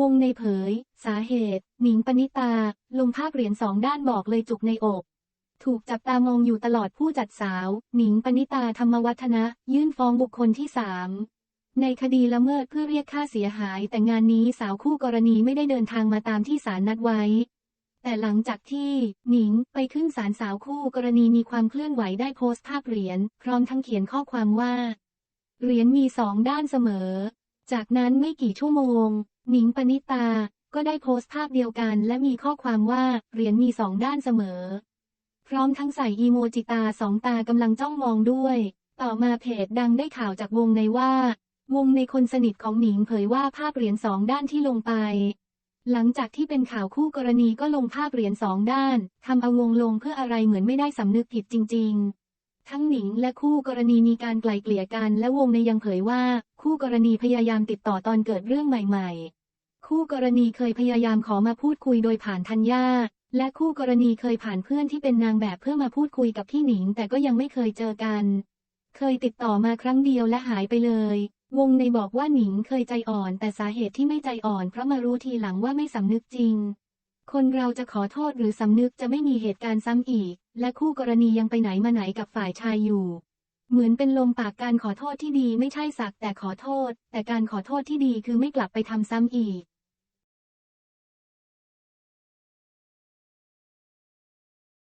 วงในเผย สาเหตุ หนิงปณิตา ลงภาพเหรียญสองด้านบอกเลยจุกในอก ถูกจับตามองอยู่ตลอดผู้จัดสาว หนิงปณิตาธรรมวัฒนะ ยื่นฟ้องบุคคลที่สามในคดีละเมิดเพื่อเรียกค่าเสียหาย แต่งานนี้สาวคู่กรณีไม่ได้เดินทางมาตามที่ศาลนัดไว้ แต่หลังจากที่ หนิงไปขึ้นศาลสาวคู่กรณีมีความเคลื่อนไหวได้โพสต์ภาพเหรียญพร้อมทั้งเขียนข้อความว่า เหรียญมีสองด้านเสมอ จากนั้นไม่กี่ชั่วโมง หนิงปณิตา ก็ได้โพสต์ภาพเดียวกัน และมีข้อความว่า เหรียญมีสองด้านเสมอ พร้อมทั้งใส่อีโมจิตาสองตากำลังจ้องมองด้วย ต่อมาเพจดังได้ข่าวจากวงในว่า วงในคนสนิทของหนิงเผยว่าภาพเหรียญสองด้านที่ลงไป หลังจากที่เป็นข่าวคู่กรณีก็ลงภาพเหรียญสองด้านทำเอาวงลงเพื่ออะไรเหมือนไม่ได้สำนึกผิดจริง ๆทั้งหนิงและคู่กรณีมีการไกล่เกลี่ยกันและวงในยังเผยว่า กรณีพยายามติดต่อตอนเกิดเรื่องใหม่ ๆ คู่กรณีเคยพยายามขอมาพูดคุยโดยผ่านธัญญาและคู่กรณีเคยผ่านเพื่อนที่เป็นนางแบบเพื่อมาพูดคุยกับพี่หนิง แต่ก็ยังไม่เคยเจอกัน เคยติดต่อมาครั้งเดียวและหายไปเลย วงในบอกว่าหนิงเคยใจอ่อน แต่สาเหตุที่ไม่ใจอ่อน เพราะมารู้ทีหลังว่าไม่สำนึกจริง คนเราจะขอโทษหรือสำนึกจะไม่มีเหตุการณ์ซ้ำอีก และคู่กรณียังไปไหนมาไหนกับฝ่ายชายอยู่ เหมือนเป็นลมปากการขอโทษที่ดีไม่ใช่สักแต่ขอโทษ แต่การขอโทษที่ดีคือไม่กลับไปทำซ้ำอีก